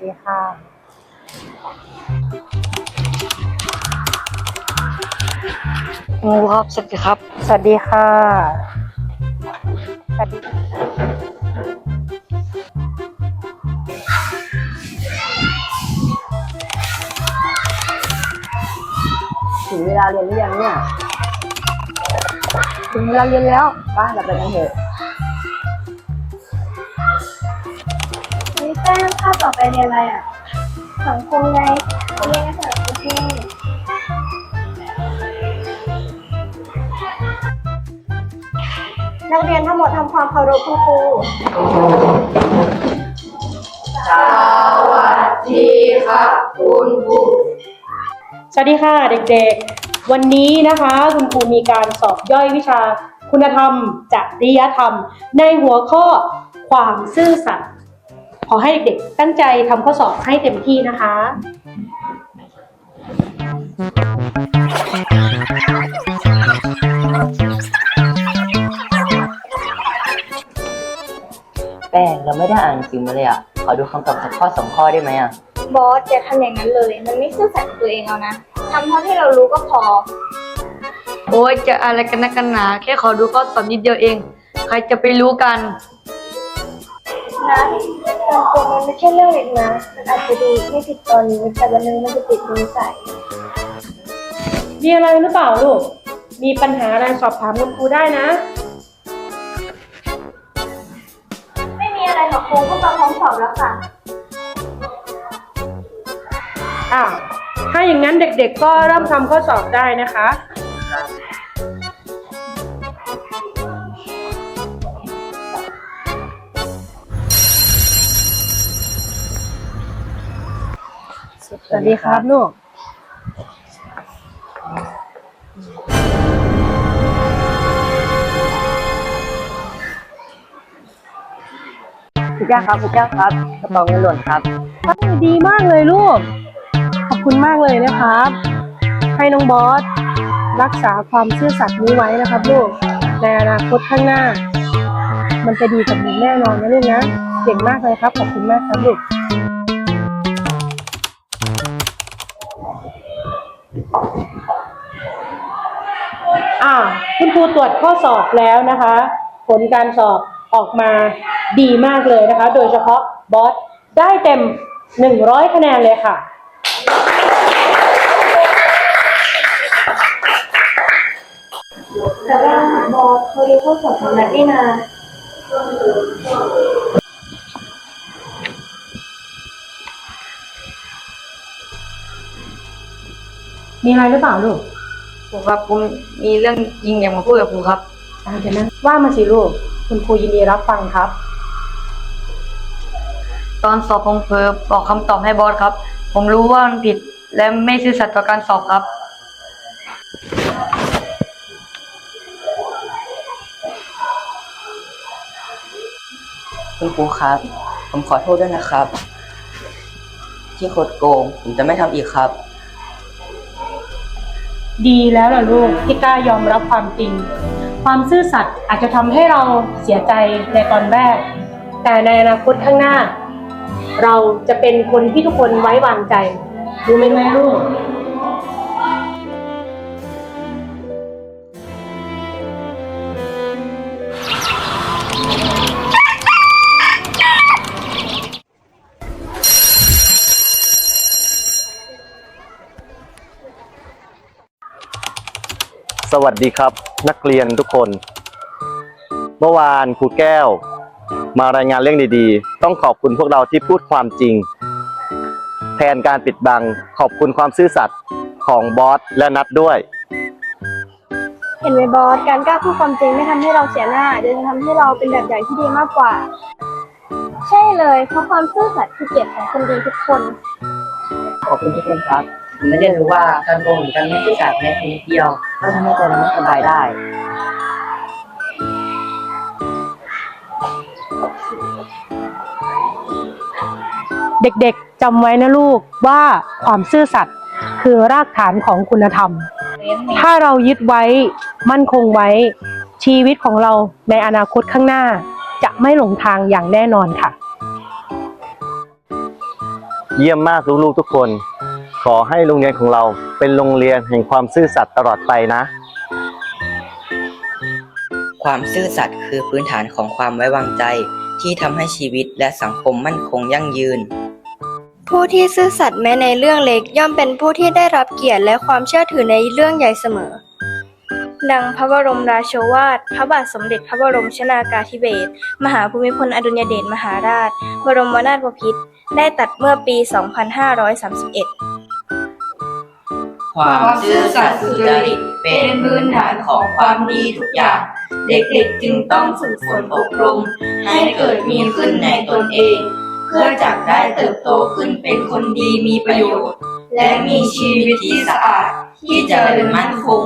วัสดีค่ะครูครับสวัสดีครับ สวัสดีค่ะ สวัสดี ถึงเวลาเรียนหรือยังเนี่ย ถึงเวลาเรียนแล้วไป้าเราไปกันเถอะ ป้งข้าวต่อไปเรียนอะไรอะ สังคมไงเรียนภาษาประเทศนักเรียนทั้งหมดทำความเคารพคุณครูสวัสดีค่ะเด็กๆ วันนี้นะคะคุณครูมีการสอบย่อยวิชาคุณธรรมจริยธรรม ในหัวข้อความซื่อสัตย์ ขอให้เด็กๆตั้งใจทำข้อสอบให้เต็มที่นะคะแป้งเราไม่ได้อ่านหนังสือมาเลยอะ ขอดูคำตอบสักข้อสองข้อได้ไหมอะ บอสอย่าทำอย่างนั้นเลย มันไม่ซื่อสัตย์กับตัวเองเอานะทำเท่าที่เรารู้ก็พอ โอ้ยจะอะไรกันนักกันหนา แค่ขอดูข้อสอบนิดเดียวเอง ใครจะไปรู้กัน นะสังคมมันไม่ใช่เรื่องเล็กนะมันอาจจะดูไม่ผิดตอนนี้แต่วันหนึงมันจะติดนิสัยมีอะไรหรือเปล่าลูก มีปัญหาอะไรสอบถามคุณครูได้นะ ไม่มีอะไรหรอกครูก็มาพร้อมสอบแล้วค่ะอ่าถ้าอย่างนั้นเด็กๆก็เริ่มทำข้อสอบได้นะคะ สวัสดีครับลูก คุณเจ้าครับคุณเจ้าครับกระเป๋าเงินหล่นครับดีมากเลยลูก ขอบคุณมากเลยนะครับ ให้น้องบอส รักษาความซื่อสัตย์นี้ไว้นะครับลูก ในอนาคตข้างหน้า มันจะดีกับหนูแน่นอนนะลูกนะ เก่งมากเลยครับ ขอบคุณมากครับลูก อ่าคุณครูตรวจข้อสอบแล้วนะคะ ผลการสอบออกมาดีมากเลยนะคะ โดยเฉพาะบอสได้เต็ม 100 คะแนนเลยค่ะ แต่ว่าบอสเขาดูข้อสอบของนักนี่นามีอะไรหรือเปล่าลูก ครูครับผมมีเรื่องจริงอยากมาพูดกับครูครับ อ่าเดี๋ยวนะว่ามาสิลูก คุณครูยินดีรับฟังครับ ตอนสอบผมเผลอบอกคำตอบให้บอสครับ ผมรู้ว่ามันผิดและไม่ซื่อสัตย์ต่อการสอบครับ คุณครูครับ ผมขอโทษด้วยนะครับ ที่โคดโกง ผมจะไม่ทำอีกครับ ดีแล้วล่ะลูกที่กล้ายอมรับความจริง ความซื่อสัตย์อาจจะทำให้เราเสียใจในตอนแรก แต่ในอนาคตข้างหน้า เราจะเป็นคนที่ทุกคนไว้วางใจ รู้ไหมแม่ลูก สวัสดีครับ นักเรียนทุกคน เมื่อวานครูแก้ว มารายงานเรื่องดีๆ ต้องขอบคุณพวกเราที่พูดความจริง แทนการปิดบังขอบคุณความซื่อสัตย์ของบอสและนัดด้วย เห็นไหมบอสการกล้าพูดความจริงไม่ทำให้เราเสียหน้าเดี๋ยวจะทำให้เราเป็นแบบอย่างที่ดีมากกว่า ใช่เลยเพราะความซื่อสัตย์คือเกียรติของคนดีทุกคน ขอบคุณทุกคนครับ ผมไม่ได้รู้ว่าการโกงหรือการไม่ซื่อสัตย์แม้เพียงนิดเดียวก็ทำให้ใจเราไม่สบายได้ เด็กๆจำไว้นะลูกว่าความซื่อสัตย์คือรากฐานของคุณธรรม ถ้าเรายึดไว้มั่นคงไว้ชีวิตของเราในอนาคตข้างหน้า จะไม่หลงทางอย่างแน่นอนค่ะ เยี่ยมมากลูกๆทุกคน ขอให้โรงเรียนของเราเป็นโรงเรียนแห่งความซื่อสัตย์ตลอดไปนะ ความซื่อสัตย์คือพื้นฐานของความไว้วางใจ ที่ทำให้ชีวิตและสังคมมั่นคงยั่งยืน ผู้ที่ซื่อสัตย์แม้ในเรื่องเล็กย่อมเป็นผู้ที่ได้รับเกียรติและความเชื่อถือในเรื่องใหญ่เสมอ ดังพระบรมราโชวาท พระบาทสมเด็จพระบรมชนากาธิเบศร มหาภูมิพลอดุลยเดชมหาราช บรมนาถบพิตรได้ตัดเมื่อปี 2531 ความซื่อสัตย์สุจริตเป็นพื้นฐานของความดีทุกอย่าง เด็กๆจึงต้องฝึกฝนอบรม ให้เกิดมีขึ้นในตนเอง เพื่อจะได้เติบโตขึ้นเป็นคนดีมีประโยชน์ และมีชีวิตที่สะอาดที่เจริญมั่นคง